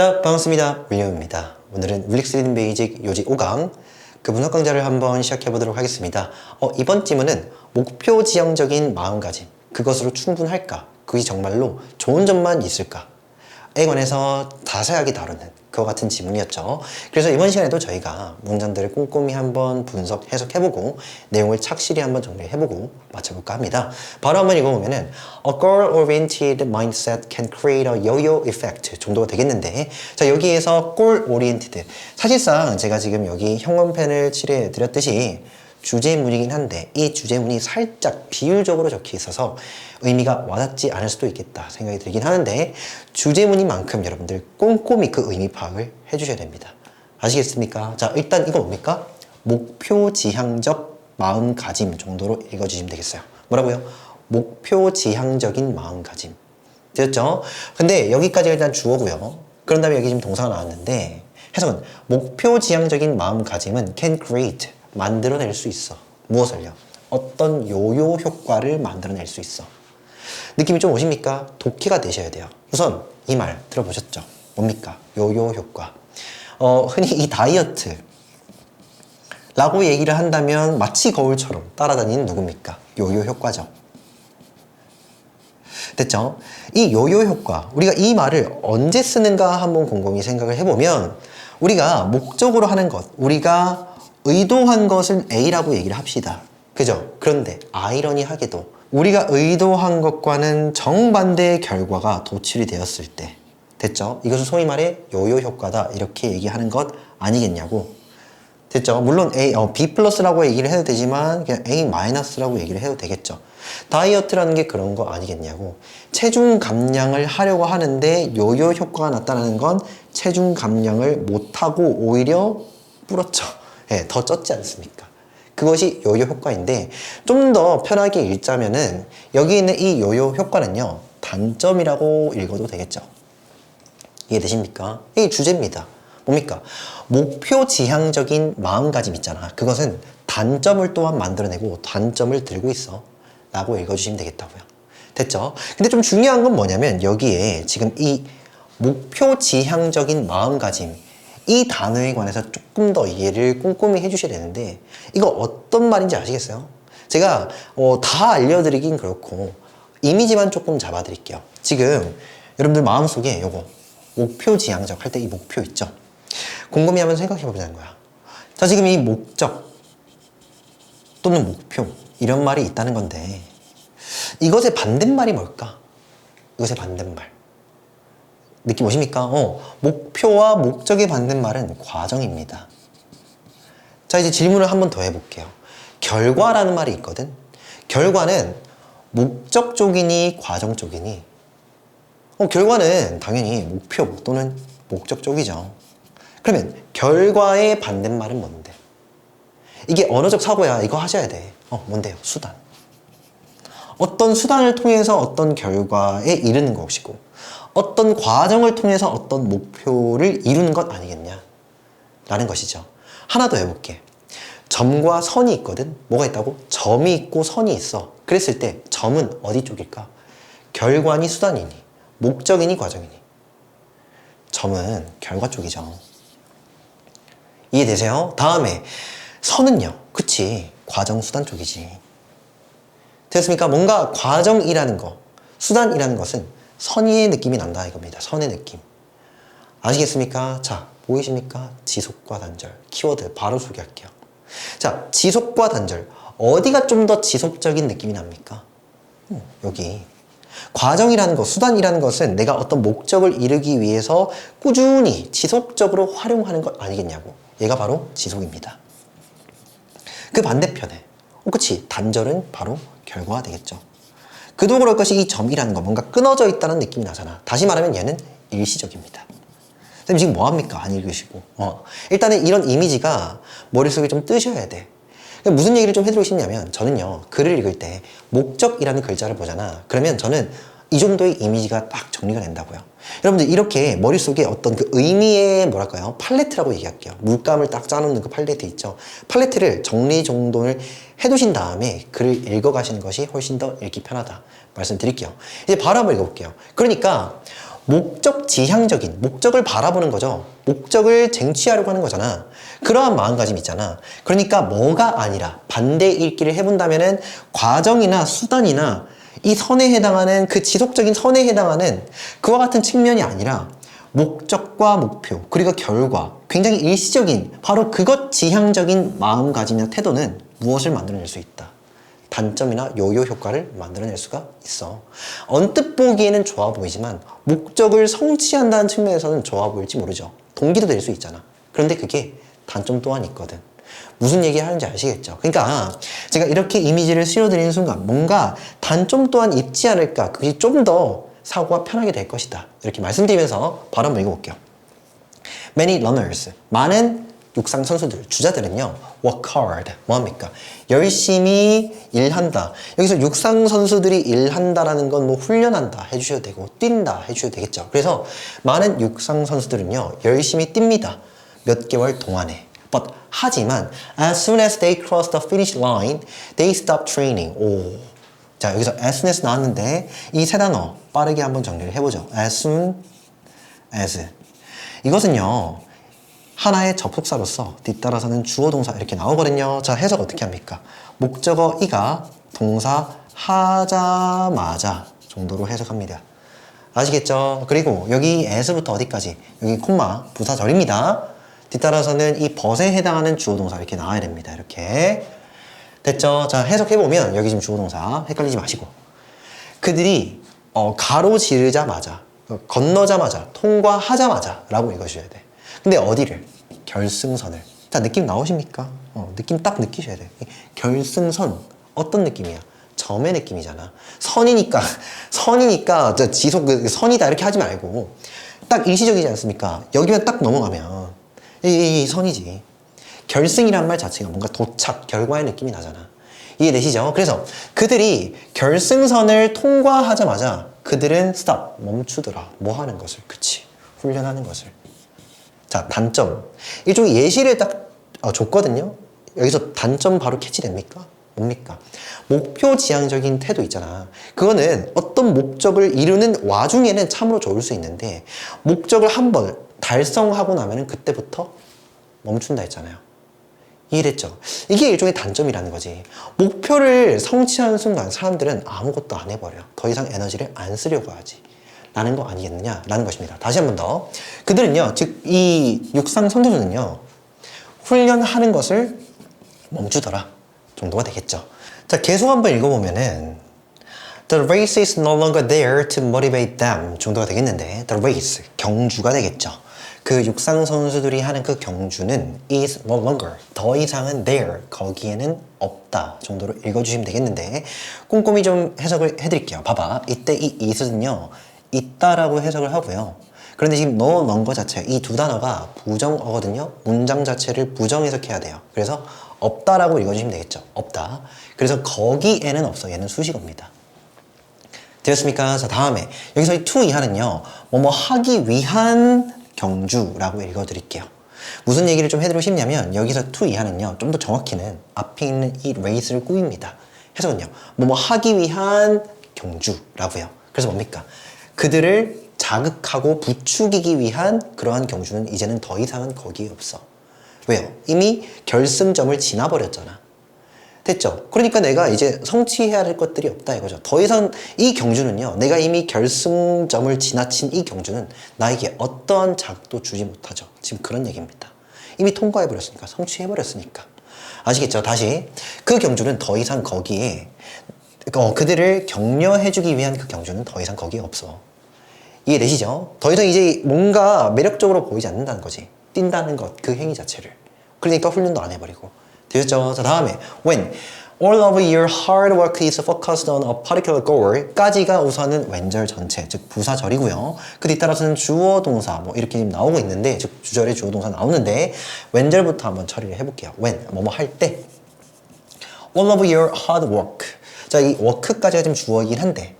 자, 반갑습니다. 윌리엄입니다. 오늘은 윌릭스 리딩 베이직 요지 5강 그 분석 강좌를 한번 시작해 보도록 하겠습니다. 어, 이번 질문은 목표 지향적인 마음가짐 그것으로 충분할까? 그것이 정말로 좋은 점만 있을까? 에 관해서 자세하게 다루는 그와 같은 지문이었죠. 그래서 이번 시간에도 저희가 문장들을 꼼꼼히 한번 분석, 해석해보고 내용을 착실히 한번 정리해보고 맞춰볼까 합니다. 바로 한번 읽어보면은 A goal-oriented mindset can create a yo-yo effect 정도가 되겠는데 자 여기에서 goal-oriented 사실상 제가 지금 여기 형광펜을 칠해드렸듯이 주제문이긴 한데 이 주제문이 살짝 비율적으로 적혀 있어서 의미가 와닿지 않을 수도 있겠다 생각이 들긴 하는데 주제문인 만큼 여러분들 꼼꼼히 그 의미 파악을 해주셔야 됩니다. 아시겠습니까? 자 일단 이거 뭡니까? 목표 지향적 마음가짐 정도로 읽어주시면 되겠어요. 뭐라고요? 목표 지향적인 마음가짐. 되었죠? 근데 여기까지 일단 주어고요. 그런 다음에 여기 지금 동사가 나왔는데 해석은 목표 지향적인 마음가짐은 can create 만들어낼 수 있어. 무엇을요? 어떤 요요 효과를 만들어낼 수 있어. 느낌이 좀 오십니까? 독해가 되셔야 돼요. 우선 이 말 들어보셨죠? 뭡니까? 요요 효과. 어, 흔히 이 다이어트 라고 얘기를 한다면 마치 거울처럼 따라다니는 누굽니까? 요요 효과죠. 됐죠? 이 요요 효과, 우리가 이 말을 언제 쓰는가 한번 곰곰이 생각을 해보면 우리가 목적으로 하는 것, 우리가 의도한 것은 A라고 얘기를 합시다. 그죠? 그런데 아이러니하게도 우리가 의도한 것과는 정반대의 결과가 도출이 되었을 때 됐죠? 이것은 소위 말해 요요 효과다 이렇게 얘기하는 것 아니겠냐고 됐죠? 물론 A, 어, B 플러스라고 얘기를 해도 되지만 그냥 A 마이너스라고 얘기를 해도 되겠죠. 다이어트라는 게 그런 거 아니겠냐고. 체중 감량을 하려고 하는데 요요 효과가 나타나는 건 체중 감량을 못하고 오히려 불었죠. 예, 더 쪘지 않습니까? 그것이 요요 효과인데 좀 더 편하게 읽자면은 여기 있는 이 요요 효과는요 단점이라고 읽어도 되겠죠. 이해되십니까? 이게 주제입니다. 뭡니까? 목표 지향적인 마음가짐 있잖아. 그것은 단점을 또한 만들어내고 단점을 들고 있어. 라고 읽어주시면 되겠다고요. 됐죠? 근데 좀 중요한 건 뭐냐면 여기에 지금 이 목표 지향적인 마음가짐 이 단어에 관해서 조금 더 이해를 꼼꼼히 해주셔야 되는데 이거 어떤 말인지 아시겠어요? 제가 어, 다 알려드리긴 그렇고 이미지만 조금 잡아드릴게요. 지금 여러분들 마음속에 요거 목표 지향적 할 때 이 목표 있죠? 곰곰이 한번 생각해 보자는 거야. 자, 지금 이 목적 또는 목표 이런 말이 있다는 건데 이것의 반대말이 뭘까? 이것의 반대말. 느낌 오십니까? 어, 목표와 목적의 반대말은 과정입니다. 자, 이제 질문을 한 번 더 해볼게요. 결과라는 말이 있거든? 결과는 목적 쪽이니 과정 쪽이니? 어, 결과는 당연히 목표 또는 목적 쪽이죠. 그러면 결과의 반대말은 뭔데? 이게 언어적 사고야. 이거 하셔야 돼. 어, 뭔데요? 수단. 어떤 수단을 통해서 어떤 결과에 이르는 것이고, 어떤 과정을 통해서 어떤 목표를 이루는 것 아니겠냐? 라는 것이죠. 하나 더 해볼게. 점과 선이 있거든? 뭐가 있다고? 점이 있고 선이 있어. 그랬을 때 점은 어디 쪽일까? 결과니 수단이니, 목적이니 과정이니. 점은 결과 쪽이죠. 이해되세요? 다음에 선은요. 그치. 과정 수단 쪽이지. 됐습니까? 뭔가 과정이라는 거, 수단이라는 것은 선의의 느낌이 난다 이겁니다. 선의 느낌. 아시겠습니까? 자, 보이십니까? 지속과 단절. 키워드 바로 소개할게요. 자, 지속과 단절. 어디가 좀 더 지속적인 느낌이 납니까? 음, 여기. 과정이라는 것, 수단이라는 것은 내가 어떤 목적을 이루기 위해서 꾸준히 지속적으로 활용하는 것 아니겠냐고. 얘가 바로 지속입니다. 그 반대편에, 어, 그치. 단절은 바로 결과가 되겠죠. 그도 그럴 것이 이 점이라는 거 뭔가 끊어져 있다는 느낌이 나잖아. 다시 말하면 얘는 일시적입니다. 선생님 지금 뭐합니까? 안 읽으시고. 어. 일단은 이런 이미지가 머릿속에 좀 뜨셔야 돼. 그러니까 무슨 얘기를 좀 해드리고 싶냐면 저는요 글을 읽을 때 목적이라는 글자를 보잖아. 그러면 저는 이 정도의 이미지가 딱 정리가 된다고요. 여러분들 이렇게 머릿속에 어떤 그 의미의 뭐랄까요 팔레트라고 얘기할게요. 물감을 딱 짜놓는 그 팔레트 있죠. 팔레트를 정리 정돈을 해두신 다음에 글을 읽어가시는 것이 훨씬 더 읽기 편하다 말씀드릴게요. 이제 바로 한번 읽어볼게요. 그러니까 목적 지향적인 목적을 바라보는 거죠. 목적을 쟁취하려고 하는 거잖아. 그러한 마음가짐 있잖아. 그러니까 뭐가 아니라 반대 읽기를 해본다면은 과정이나 수단이나 이 선에 해당하는 그 지속적인 선에 해당하는 그와 같은 측면이 아니라 목적과 목표 그리고 결과 굉장히 일시적인 바로 그것 지향적인 마음가짐이나 태도는 무엇을 만들어낼 수 있다. 단점이나 요요 효과를 만들어낼 수가 있어. 언뜻 보기에는 좋아 보이지만 목적을 성취한다는 측면에서는 좋아 보일지 모르죠. 동기도 될 수 있잖아. 그런데 그게 단점 또한 있거든. 무슨 얘기 하는지 아시겠죠? 그러니까 제가 이렇게 이미지를 실어드리는 순간 뭔가 단점 또한 있지 않을까. 그게 좀 더 사고가 편하게 될 것이다. 이렇게 말씀드리면서 바로 한번 읽어볼게요. Many learners, 많은 육상 선수들, 주자들은요, work hard. 뭐합니까? 열심히 일한다. 여기서 육상 선수들이 일한다라는 건 뭐 훈련한다 해주셔도 되고, 뛴다 해주셔도 되겠죠. 그래서 많은 육상 선수들은요, 열심히 뜁니다. 몇 개월 동안에. But, 하지만, as soon as they cross the finish line, they stop training. 오. 자, 여기서 as soon as 나왔는데, 이 세 단어 빠르게 한번 정리를 해 보죠. as soon as. 이것은요, 하나의 접속사로서 뒤따라서는 주어 동사 이렇게 나오거든요. 자, 해석 어떻게 합니까? 목적어 이가 동사 하자마자 정도로 해석합니다. 아시겠죠? 그리고 여기 as부터 어디까지? 여기 콤마 부사절입니다. 뒤따라서는 이 벗에 해당하는 주어 동사 이렇게 나와야 됩니다. 이렇게. 됐죠? 자, 해석해보면 여기 지금 주어 동사 헷갈리지 마시고. 그들이 어, 가로지르자마자, 어, 건너자마자, 통과하자마자 라고 읽으셔야 돼. 근데 어디를? 결승선을. 자, 느낌 나오십니까? 어, 느낌 딱 느끼셔야 돼. 결승선. 어떤 느낌이야? 점의 느낌이잖아. 선이니까, 선이니까, 저 지속, 그 선이다. 이렇게 하지 말고, 딱 일시적이지 않습니까? 여기만 딱 넘어가면, 이, 선이지. 결승이란 말 자체가 뭔가 도착, 결과의 느낌이 나잖아. 이해되시죠? 그래서 그들이 결승선을 통과하자마자 그들은 스탑, 멈추더라. 뭐 하는 것을? 그치. 훈련하는 것을. 자, 단점. 일종의 예시를 딱 어, 줬거든요. 여기서 단점 바로 캐치됩니까? 뭡니까? 목표 지향적인 태도 있잖아. 그거는 어떤 목적을 이루는 와중에는 참으로 좋을 수 있는데, 목적을 한 번 달성하고 나면은 그때부터 멈춘다 했잖아요. 이해됐죠? 이게 일종의 단점이라는 거지. 목표를 성취하는 순간 사람들은 아무것도 안 해버려. 더 이상 에너지를 안 쓰려고 하지. 라는 거 아니겠느냐? 라는 것입니다. 다시 한 번 더. 그들은요, 즉, 이 육상 선수들은요, 훈련하는 것을 멈추더라. 정도가 되겠죠. 자, 계속 한번 읽어보면은, The race is no longer there to motivate them 정도가 되겠는데, the race, 경주가 되겠죠. 그 육상 선수들이 하는 그 경주는 is no longer, 더 이상은 there, 거기에는 없다 정도로 읽어주시면 되겠는데, 꼼꼼히 좀 해석을 해드릴게요. 봐봐. 이때 이 is는요, 있다라고 해석을 하고요. 그런데 지금 no longer 자체, 이 두 단어가 부정어거든요. 문장 자체를 부정 해석해야 돼요. 그래서 없다라고 읽어주시면 되겠죠. 없다. 그래서 거기에는 없어. 얘는 수식어입니다. 되었습니까? 자, 다음에 여기서 이 to 이하는요. 뭐뭐 하기 위한 경주라고 읽어드릴게요. 무슨 얘기를 좀 해드리고 싶냐면 여기서 to 이하는요. 좀 더 정확히는 앞에 있는 이 race를 꾸밉니다. 해석은요. 뭐뭐 하기 위한 경주라고요. 그래서 뭡니까? 그들을 자극하고 부추기기 위한 그러한 경주는 이제는 더 이상은 거기에 없어. 왜요? 이미 결승점을 지나버렸잖아. 됐죠? 그러니까 내가 이제 성취해야 할 것들이 없다 이거죠. 더 이상 이 경주는요, 내가 이미 결승점을 지나친 이 경주는 나에게 어떠한 자극도 주지 못하죠. 지금 그런 얘기입니다. 이미 통과해버렸으니까, 성취해버렸으니까. 아시겠죠? 다시. 그 경주는 더 이상 거기에, 어, 그들을 격려해주기 위한 그 경주는 더 이상 거기에 없어. 이해되시죠? 더 이상 이제 뭔가 매력적으로 보이지 않는다는 거지. 뛴다는 것, 그 행위 자체를. 그러니까 훈련도 안 해버리고. 되셨죠? 자, 다음에 when all of your hard work is focused on a particular goal 까지가 우선은 왼절 전체, 즉 부사절이고요. 그 뒤따라서는 주어 동사 뭐 이렇게 지금 나오고 있는데 즉 주절에 주어 동사 나오는데 왼절부터 한번 처리를 해볼게요. when 뭐뭐 할 때 all of your hard work 자, 이 work까지가 지금 주어이긴 한데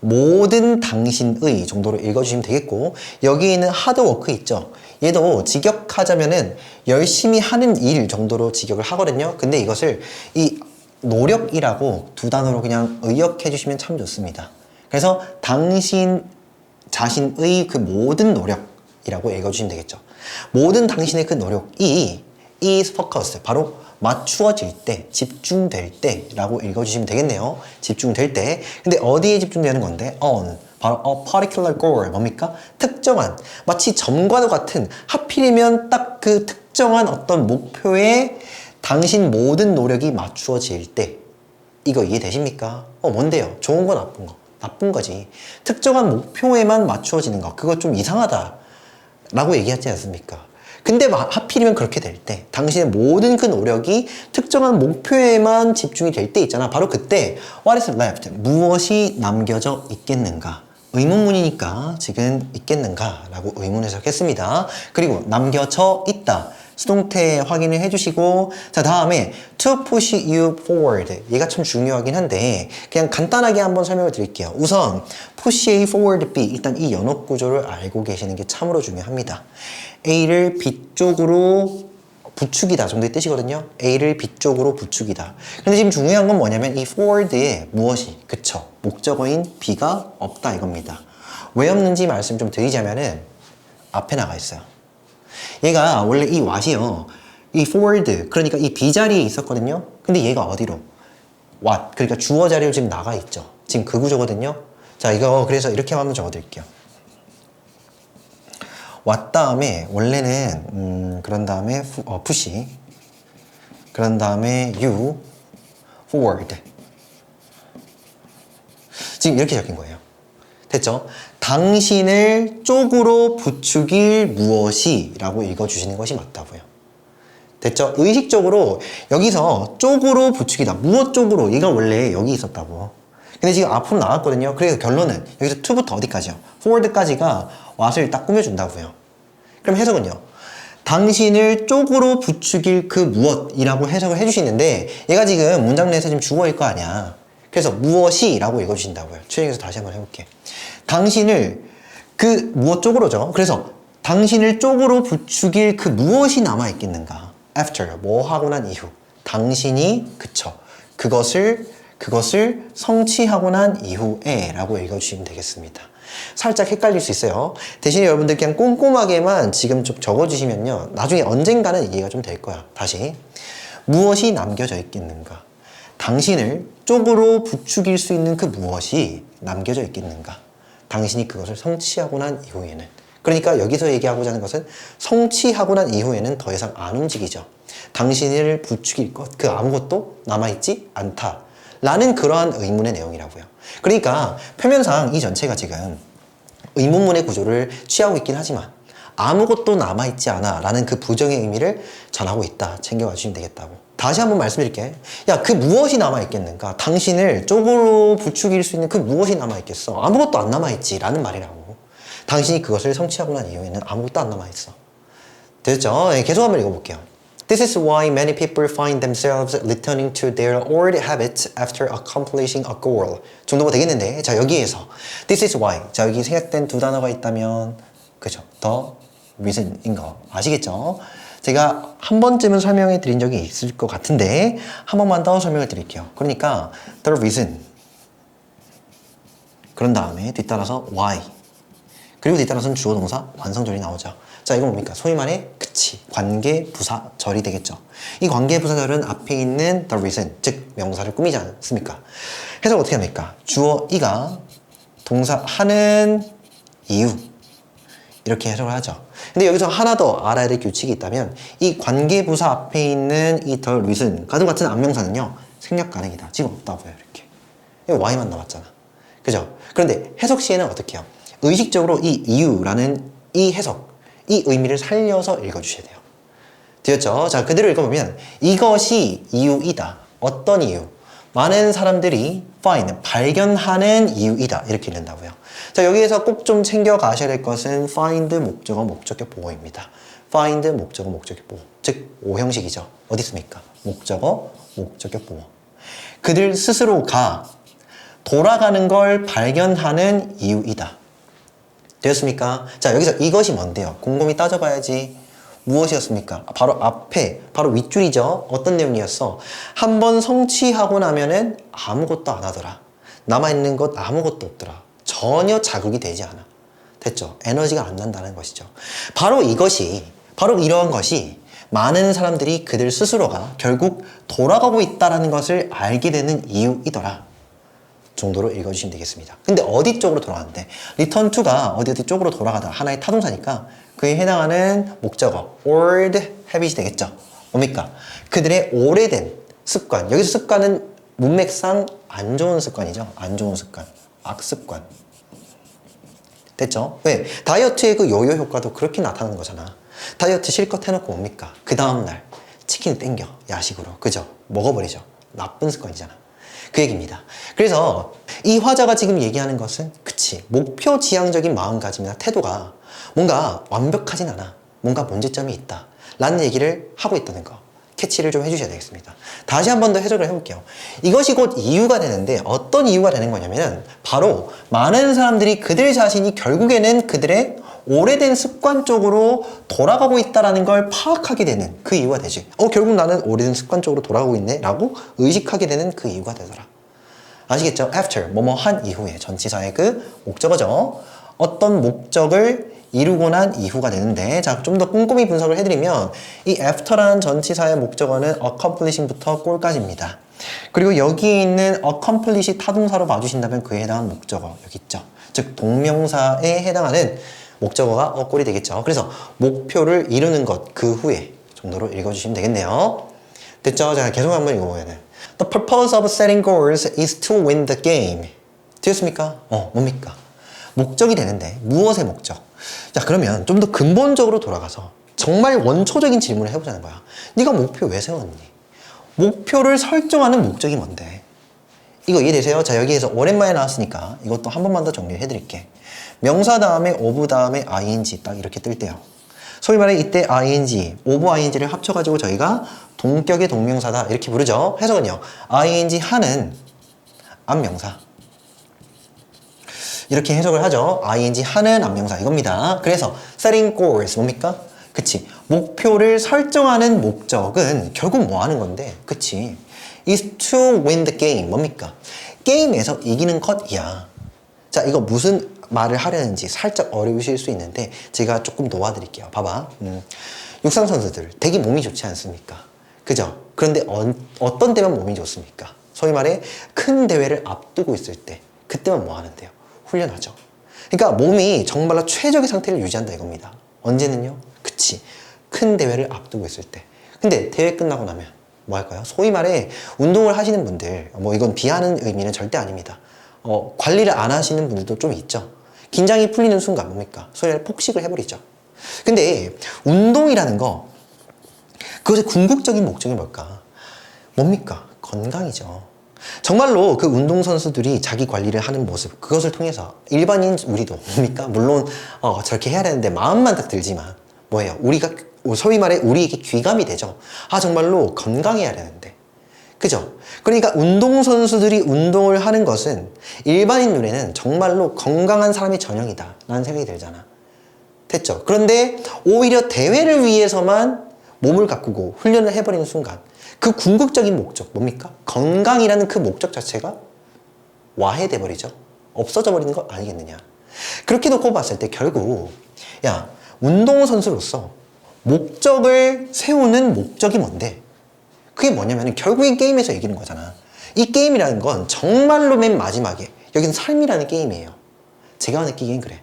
모든 당신의 정도로 읽어주시면 되겠고 여기 있는 하드워크 있죠 얘도 직역하자면은 열심히 하는 일 정도로 직역을 하거든요 근데 이것을 이 노력이라고 두 단어로 그냥 의역해 주시면 참 좋습니다 그래서 당신 자신의 그 모든 노력이라고 읽어주시면 되겠죠. 모든 당신의 그 노력이 is focused 바로 맞추어질 때, 집중될 때라고 읽어주시면 되겠네요. 집중될 때. 근데 어디에 집중되는 건데? on. 바로 a particular goal. 뭡니까? 특정한. 마치 점과도 같은 하필이면 딱 그 특정한 어떤 목표에 당신 모든 노력이 맞추어질 때. 이거 이해되십니까? 어, 뭔데요? 좋은 거 나쁜 거? 나쁜 거지. 특정한 목표에만 맞추어지는 거. 그거 좀 이상하다. 라고 얘기하지 않습니까? 근데 마- 하필이면 그렇게 될 때, 당신의 모든 그 노력이 특정한 목표에만 집중이 될 때 있잖아. 바로 그때, what is left? 무엇이 남겨져 있겠는가? 의문문이니까 지금 있겠는가? 라고 의문 해석했습니다. 그리고 남겨져 있다. 수동태 확인을 해주시고 자 다음에 to push you forward 얘가 참 중요하긴 한데 그냥 간단하게 한번 설명을 드릴게요 우선 push A forward B 일단 이 연업 구조를 알고 계시는 게 참으로 중요합니다 A를 B 쪽으로 부축이다 정도의 뜻이거든요 A를 B 쪽으로 부축이다 근데 지금 중요한 건 뭐냐면 이 forward에 무엇이 그쵸 목적어인 B가 없다 이겁니다 왜 없는지 말씀 좀 드리자면은 앞에 나가 있어요 얘가 원래 이 왓이요. 이 forward 그러니까 이 B 자리에 있었거든요. 근데 얘가 어디로? what 그러니까 주어 자리로 지금 나가 있죠. 지금 그 구조거든요. 자 이거 그래서 이렇게 한번 적어드릴게요. What 다음에 원래는 음, 그런 다음에 fu- 어, push 그런 다음에 you forward 지금 이렇게 적힌 거예요. 됐죠? 당신을 쪽으로 부추길 무엇이 라고 읽어주시는 것이 맞다고요. 됐죠? 의식적으로 여기서 쪽으로 부추기다. 무엇 쪽으로? 얘가 원래 여기 있었다고. 근데 지금 앞으로 나왔거든요. 그래서 결론은 여기서 to부터 어디까지요? forward까지가 what을 딱 꾸며준다고요. 그럼 해석은요? 당신을 쪽으로 부추길 그 무엇이라고 해석을 해주시는데 얘가 지금 문장 내에서 지금 주어일 거 아니야. 그래서 무엇이 라고 읽어주신다고요. 최영에서 다시 한번 해볼게. 당신을 그 무엇 쪽으로죠. 그래서 당신을 쪽으로 부추길 그 무엇이 남아있겠는가. after 뭐 하고 난 이후 당신이 그쵸. 그것을 그것을 성취하고 난 이후에 라고 읽어주시면 되겠습니다. 살짝 헷갈릴 수 있어요. 대신에 여러분들 그냥 꼼꼼하게만 지금 좀 적어주시면요. 나중에 언젠가는 이해가 좀 될 거야. 다시. 무엇이 남겨져 있겠는가? 당신을 쪽으로 부추길 수 있는 그 무엇이 남겨져 있겠는가? 당신이 그것을 성취하고 난 이후에는. 그러니까 여기서 얘기하고자 하는 것은 성취하고 난 이후에는 더 이상 안 움직이죠. 당신을 부추길 것, 그 아무것도 남아있지 않다. 라는 그러한 의문의 내용이라고요. 그러니까 표면상 이 전체가 지금 의문문의 구조를 취하고 있긴 하지만 아무것도 남아있지 않아 라는 그 부정의 의미를 전하고 있다. 챙겨와 주시면 되겠다고. 다시 한번 말씀드릴게. 야, 그 무엇이 남아있겠는가? 당신을 쪽으로 부추길 수 있는 그 무엇이 남아있겠어? 아무것도 안 남아있지. 라는 말이라고. 당신이 그것을 성취하고 난 이후에는 아무것도 안 남아있어. 됐죠? 네, 계속 한번 읽어볼게요. This is why many people find themselves returning to their old habits after accomplishing a goal. 정도가 되겠는데, 자, 여기에서 This is why. 자, 여기 생략된 두 단어가 있다면, 그죠? The reason인 거 아시겠죠? 제가 한 번쯤은 설명해 드린 적이 있을 것 같은데, 한 번만 더 설명을 드릴게요. 그러니까, the reason. 그런 다음에 뒤따라서 why. 그리고 뒤따라서는 주어 동사 완성절이 나오죠. 자, 이건 뭡니까? 소위 말해 그치, 관계 부사절이 되겠죠. 이 관계 부사절은 앞에 있는 the reason, 즉 명사를 꾸미지 않습니까? 해석 어떻게 합니까? 주어 이가 동사 하는 이유 이렇게 해석을 하죠. 근데 여기서 하나 더 알아야 될 규칙이 있다면 이 관계 부사 앞에 있는 이 the reason 가도 같은 안명사는요 생략 가능이다. 지금 없다고요 이렇게. 이거 y만 남았잖아. 그죠? 그런데 해석 시에는 어떻게 해요? 의식적으로 이 이유라는 이 해석, 이 의미를 살려서 읽어주셔야 돼요. 되었죠? 자, 그대로 읽어보면 이것이 이유이다. 어떤 이유? 많은 사람들이 find, 발견하는 이유이다. 이렇게 읽는다고요. 자, 여기에서 꼭 좀 챙겨 가셔야 될 것은 find 목적어 목적격 보호입니다. find 목적어 목적격 보호. 즉, 오형식이죠. 어디 있습니까? 목적어 목적격 보호. 그들 스스로가 돌아가는 걸 발견하는 이유이다. 되었습니까? 자, 여기서 이것이 뭔데요? 곰곰이 따져봐야지. 무엇이었습니까? 바로 앞에, 바로 윗줄이죠. 어떤 내용이었어? 한 번 성취하고 나면은 아무것도 안 하더라. 남아있는 것 아무것도 없더라. 전혀 자극이 되지 않아. 됐죠? 에너지가 안 난다는 것이죠. 바로 이것이, 바로 이러한 것이 많은 사람들이 그들 스스로가 결국 돌아가고 있다는 것을 알게 되는 이유이더라. 정도로 읽어주시면 되겠습니다. 근데 어디 쪽으로 돌아가는데? return to가 어디 어디 쪽으로 돌아가다 하나의 타동사니까 그에 해당하는 목적어 old habit이 되겠죠. 뭡니까? 그들의 오래된 습관. 여기서 습관은 문맥상 안 좋은 습관이죠. 안 좋은 습관. 악습관. 됐죠? 왜? 다이어트의 그 요요 효과도 그렇게 나타나는 거잖아. 다이어트 실컷 해놓고 뭡니까? 그 다음날 치킨 땡겨. 야식으로. 그죠? 먹어버리죠. 나쁜 습관이잖아. 그 얘기입니다. 그래서 이 화자가 지금 얘기하는 것은 그치 목표 지향적인 마음가짐이나 태도가 뭔가 완벽하진 않아. 뭔가 문제점이 있다. 라는 얘기를 하고 있다는 거. 캐치를 좀 해주셔야 되겠습니다. 다시 한 번 더 해석을 해볼게요. 이것이 곧 이유가 되는데 어떤 이유가 되는 거냐면 바로 많은 사람들이 그들 자신이 결국에는 그들의 오래된 습관 쪽으로 돌아가고 있다라는 걸 파악하게 되는 그 이유가 되지. 어, 결국 나는 오래된 습관 쪽으로 돌아가고 있네? 라고 의식하게 되는 그 이유가 되더라. 아시겠죠? after, 뭐뭐 한 이후에 전치사의 그 목적어죠. 어떤 목적을 이루고 난 이후가 되는데 자, 좀 더 꼼꼼히 분석을 해드리면 이 after라는 전치사의 목적어는 accomplishing부터 꼴까지입니다. 그리고 여기 있는 accomplish이 타동사로 봐주신다면 그에 해당하는 목적어 여기 있죠. 즉 동명사에 해당하는 목적어가 어 꼴이 되겠죠. 그래서 목표를 이루는 것 그 후에 정도로 읽어주시면 되겠네요. 됐죠? 자, 계속 한번 읽어보면은 The purpose of setting goals is to win the game. 되었습니까? 어, 뭡니까? 목적이 되는데 무엇의 목적? 자, 그러면 좀 더 근본적으로 돌아가서 정말 원초적인 질문을 해보자는 거야. 네가 목표 왜 세웠니? 목표를 설정하는 목적이 뭔데? 이거 이해되세요? 자, 여기에서 오랜만에 나왔으니까 이것도 한 번만 더 정리해 드릴게. 명사 다음에 of 다음에 ing 딱 이렇게 뜰 때요. 소위 말해 이때 ing, of ing를 합쳐가지고 저희가 동격의 동명사다 이렇게 부르죠. 해석은요. ing 하는 안명사. 이렇게 해석을 하죠. ing 하는 안명사 이겁니다. 그래서 setting goals 뭡니까? 그치. 목표를 설정하는 목적은 결국 뭐 하는 건데? 그치. is to win the game 뭡니까? 게임에서 이기는 것이야. 자, 이거 무슨 말을 하려는지 살짝 어려우실 수 있는데 제가 조금 도와드릴게요. 봐봐. 음, 육상 선수들 되게 몸이 좋지 않습니까? 그죠? 그런데 어, 떤 때만 몸이 좋습니까? 소위 말해 큰 대회를 앞두고 있을 때 그때만 뭐 하는데요? 훈련하죠. 그러니까 몸이 정말로 최적의 상태를 유지한다 이겁니다. 언제는요? 그치. 큰 대회를 앞두고 있을 때. 근데 대회 끝나고 나면 뭐 할까요? 소위 말해 운동을 하시는 분들, 뭐 이건 비하는 의미는 절대 아닙니다. 어, 관리를 안 하시는 분들도 좀 있죠. 긴장이 풀리는 순간 뭡니까? 말해 폭식을 해버리죠. 근데 운동이라는 거, 그것의 궁극적인 목적이 뭘까? 뭡니까? 건강이죠. 정말로 그 운동선수들이 자기 관리를 하는 모습, 그것을 통해서 일반인 우리도 뭡니까? 물론 어, 저렇게 해야 되는데 마음만 딱 들지만 뭐예요? 우리가 소위 말해 우리에게 귀감이 되죠. 아 정말로 건강해야 되는데. 그죠? 그러니까 운동선수들이 운동을 하는 것은 일반인 눈에는 정말로 건강한 사람이 전형이다. 라는 생각이 들잖아. 됐죠? 그런데 오히려 대회를 위해서만 몸을 가꾸고 훈련을 해버리는 순간 그 궁극적인 목적 뭡니까? 건강이라는 그 목적 자체가 와해돼 버리죠. 없어져 버리는 거 아니겠느냐. 그렇게 놓고 봤을 때 결국 야 운동선수로서 목적을 세우는 목적이 뭔데? 그게 뭐냐면 결국엔 게임에서 이기는 거잖아. 이 게임이라는 건 정말로 맨 마지막에 여기는 삶이라는 게임이에요. 제가 느끼기엔 그래.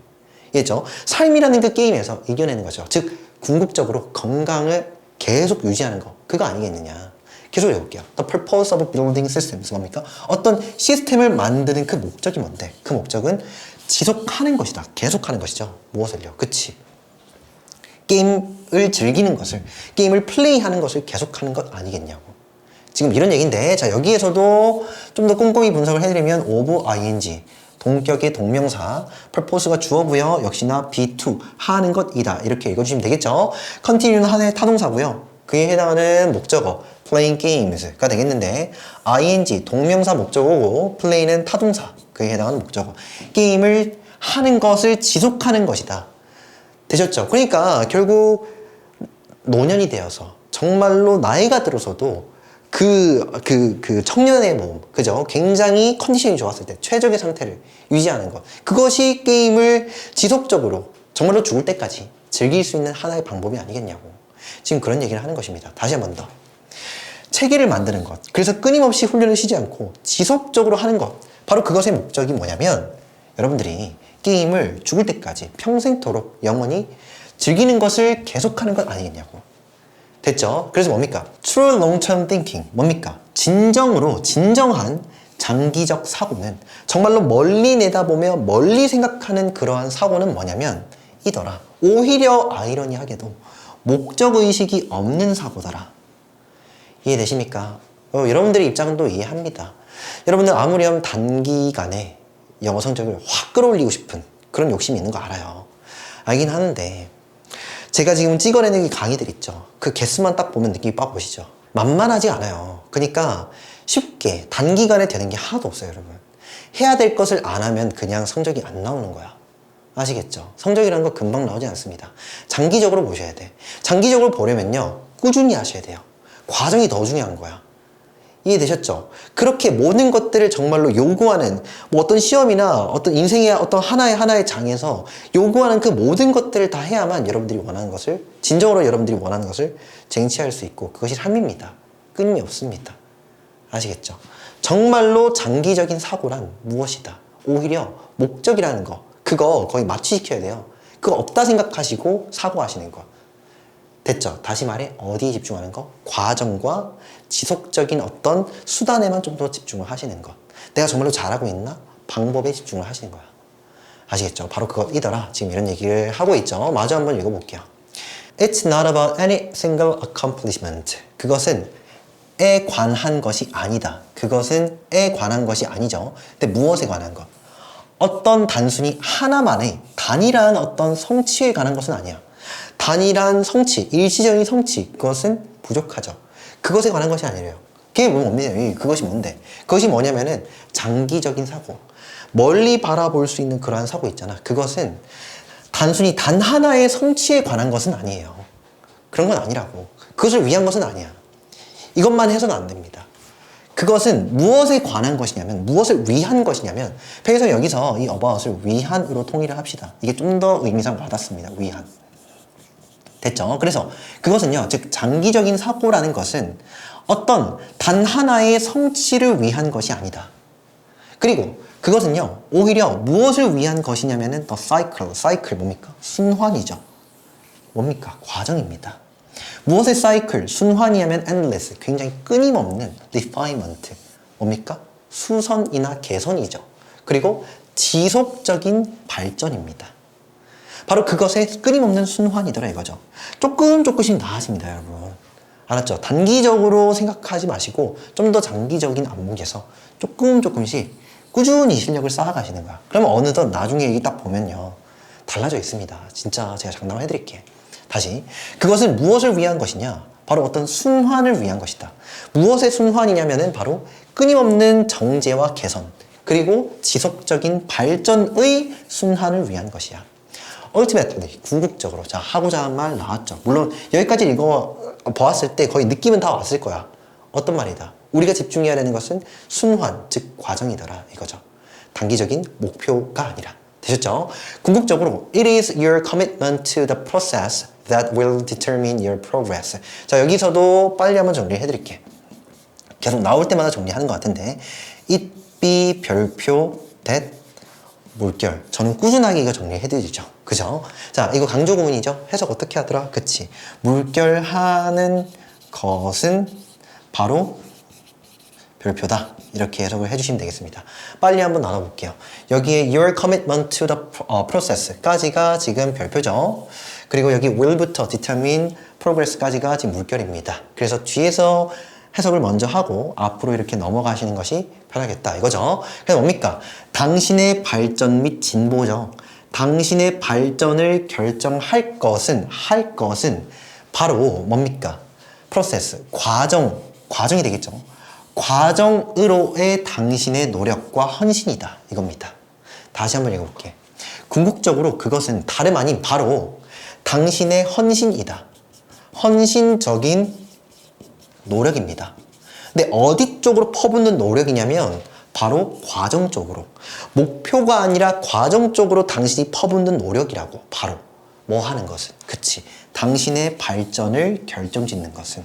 이해죠? 삶이라는 그 게임에서 이겨내는 거죠. 즉 궁극적으로 건강을 계속 유지하는 거 그거 아니겠느냐. 계속 해볼게요. The purpose of building systems 뭡니까? 어떤 시스템을 만드는 그 목적이 뭔데? 그 목적은 지속하는 것이다. 계속하는 것이죠. 무엇을요? 그치. 게임을 즐기는 것을, 게임을 플레이하는 것을 계속하는 것 아니겠냐고. 지금 이런 얘기인데, 자, 여기에서도 좀 더 꼼꼼히 분석을 해드리면, of ing, 동격의 동명사, purpose가 주어고요 역시나 be2, 하는 것이다. 이렇게 읽어주시면 되겠죠? continue는 하나의 타동사고요 그에 해당하는 목적어, playing games가 되겠는데, ing, 동명사 목적어고, play는 타동사, 그에 해당하는 목적어. 게임을 하는 것을 지속하는 것이다. 되셨죠? 그러니까 결국 노년이 되어서 정말로 나이가 들어서도 그, 그, 그 청년의 몸, 그죠? 굉장히 컨디션이 좋았을 때 최적의 상태를 유지하는 것. 그것이 게임을 지속적으로, 정말로 죽을 때까지 즐길 수 있는 하나의 방법이 아니겠냐고. 지금 그런 얘기를 하는 것입니다. 다시 한 번 더. 체계를 만드는 것. 그래서 끊임없이 훈련을 쉬지 않고 지속적으로 하는 것. 바로 그것의 목적이 뭐냐면 여러분들이 게임을 죽을 때까지 평생토록 영원히 즐기는 것을 계속하는 것 아니겠냐고. 됐죠? 그래서 뭡니까? True long-term thinking. 뭡니까? 진정으로, 진정한 장기적 사고는 정말로 멀리 내다보며 멀리 생각하는 그러한 사고는 뭐냐면 이더라. 오히려 아이러니하게도 목적의식이 없는 사고더라. 이해되십니까? 어, 여러분들의 입장도 이해합니다. 여러분들 하면 단기간에 영어 성적을 확 끌어올리고 싶은 그런 욕심이 있는 거 알아요. 알긴 하는데 제가 지금 찍어내는 이 강의들 있죠. 그 개수만 딱 보면 느낌이 빡 오시죠. 만만하지 않아요. 그러니까 쉽게 단기간에 되는 게 하나도 없어요, 여러분. 해야 될 것을 안 하면 그냥 성적이 안 나오는 거야. 아시겠죠? 성적이라는 거 금방 나오지 않습니다. 장기적으로 보셔야 돼. 장기적으로 보려면요, 꾸준히 하셔야 돼요. 과정이 더 중요한 거야. 이해되셨죠? 그렇게 모든 것들을 정말로 요구하는 뭐 어떤 시험이나 어떤 인생의 어떤 하나의 하나의 장에서 요구하는 그 모든 것들을 다 해야만 여러분들이 원하는 것을 진정으로 여러분들이 원하는 것을 쟁취할 수 있고 그것이 삶입니다. 끊임이 없습니다. 아시겠죠? 정말로 장기적인 사고란 무엇이다? 오히려 목적이라는 거 그거 거의 마취시켜야 돼요. 그거 없다 생각하시고 사고하시는 것. 됐죠? 다시 말해 어디에 집중하는 거? 과정과 지속적인 어떤 수단에만 좀 더 집중을 하시는 것. 내가 정말로 잘하고 있나? 방법에 집중을 하시는 거야. 아시겠죠? 바로 그것이더라. 지금 이런 얘기를 하고 있죠. 마저 한번 읽어볼게요. It's not about any single accomplishment. 그것은 에 관한 것이 아니다. 그것은 에 관한 것이 아니죠. 근데 무엇에 관한 것? 어떤 단순히 하나만의 단일한 어떤 성취에 관한 것은 아니야. 단일한 성취, 일시적인 성취, 그것은 부족하죠. 그것에 관한 것이 아니래요. 그게 뭐 뭡니까? 그것이 뭔데? 그것이 뭐냐면은 장기적인 사고. 멀리 바라볼 수 있는 그러한 사고 있잖아. 그것은 단순히 단 하나의 성취에 관한 것은 아니에요. 그런 건 아니라고. 그것을 위한 것은 아니야. 이것만 해서는 안 됩니다. 그것은 무엇에 관한 것이냐면, 무엇을 위한 것이냐면, 그래서 여기서 이 about을 위한으로 통일을 합시다. 이게 좀 더 의미상 와닿습니다. 위한. 됐죠? 그래서 그것은요, 즉, 장기적인 사고라는 것은 어떤 단 하나의 성취를 위한 것이 아니다. 그리고 그것은요, 오히려 무엇을 위한 것이냐면은 the cycle, cycle 뭡니까? 순환이죠. 뭡니까? 과정입니다. 무엇의 사이클, 순환이냐면 endless, 굉장히 끊임없는 refinement, 뭡니까? 수선이나 개선이죠. 그리고 지속적인 발전입니다. 바로 그것의 끊임없는 순환이더라 이거죠. 조금 조금씩 나아집니다, 여러분. 알았죠? 단기적으로 생각하지 마시고 좀 더 장기적인 안목에서 조금 조금씩 꾸준히 실력을 쌓아가시는 거야. 그러면 어느덧 나중에 여기 딱 보면요. 달라져 있습니다. 진짜 제가 장담을 해드릴게. 다시. 그것은 무엇을 위한 것이냐? 바로 어떤 순환을 위한 것이다. 무엇의 순환이냐면은 바로 끊임없는 정제와 개선, 그리고 지속적인 발전의 순환을 위한 것이야. 얼티메트리 궁극적으로 자 하고자 하는 말 나왔죠. 물론 여기까지 읽어 보았을 때 거의 느낌은 다 왔을 거야. 어떤 말이다. 우리가 집중해야 되는 것은 순환, 즉 과정이더라 이거죠. 단기적인 목표가 아니라. 되셨죠? 궁극적으로 it is your commitment to the process that will determine your progress. 자 여기서도 빨리 한번 정리해 드릴게. 계속 나올 때마다 정리하는 것 같은데 it be 별표 that 물결. 저는 꾸준하게 이거 정리해드리죠. 그죠? 자, 이거 강조 구문이죠? 해석 어떻게 하더라? 그치. 물결하는 것은 바로 별표다. 이렇게 해석을 해주시면 되겠습니다. 빨리 한번 나눠볼게요. 여기에 your commitment to the process까지가 지금 별표죠. 그리고 여기 will부터 determine progress까지가 지금 물결입니다. 그래서 뒤에서 해석을 먼저 하고 앞으로 이렇게 넘어가시는 것이 편하겠다 이거죠. 그래서 뭡니까? 당신의 발전 및 진보죠. 당신의 발전을 결정할 것은 할 것은 바로 뭡니까? 프로세스, 과정, 과정이 되겠죠. 과정으로의 당신의 노력과 헌신이다 이겁니다. 다시 한번 읽어볼게. 궁극적으로 그것은 다름 아닌 바로 당신의 헌신이다. 헌신적인 노력입니다. 근데 어디 쪽으로 퍼붓는 노력이냐면 바로 과정 쪽으로. 목표가 아니라 과정 쪽으로 당신이 퍼붓는 노력이라고. 바로. 뭐 하는 것은. 그치. 당신의 발전을 결정 짓는 것은.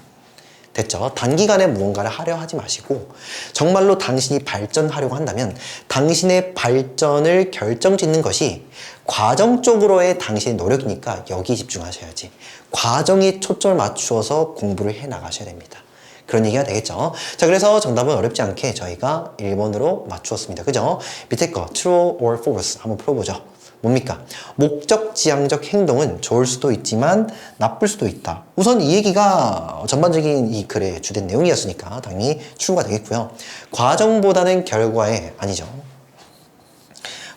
됐죠? 단기간에 무언가를 하려 하지 마시고 정말로 당신이 발전하려고 한다면 당신의 발전을 결정짓는 것이 과정 쪽으로의 당신의 노력이니까 여기 집중하셔야지. 과정에 초점을 맞추어서 공부를 해 나가셔야 됩니다. 그런 얘기가 되겠죠. 자, 그래서 정답은 어렵지 않게 저희가 1번으로 맞추었습니다. 그죠? 밑에 거 true or false 한번 풀어보죠. 뭡니까? 목적 지향적 행동은 좋을 수도 있지만 나쁠 수도 있다. 우선 이 얘기가 전반적인 이 글의 주된 내용이었으니까 당연히 true가 되겠고요. 과정보다는 결과에 아니죠.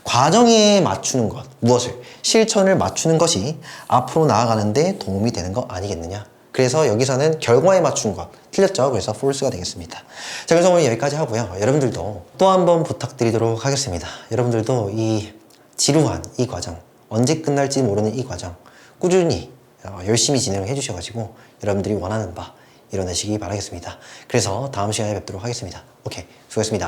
과정에 맞추는 것, 무엇을? 실천을 맞추는 것이 앞으로 나아가는데 도움이 되는 거 아니겠느냐? 그래서 여기서는 결과에 맞춘 것, 틀렸죠? 그래서 false가 되겠습니다. 자, 그래서 오늘 여기까지 하고요. 여러분들도 또 한 번 부탁드리도록 하겠습니다. 여러분들도 이 지루한 이 과정, 언제 끝날지 모르는 이 과정, 꾸준히 어, 열심히 진행을 해주셔가지고 여러분들이 원하는 바 이뤄내시기 바라겠습니다. 그래서 다음 시간에 뵙도록 하겠습니다. 오케이, 수고했습니다.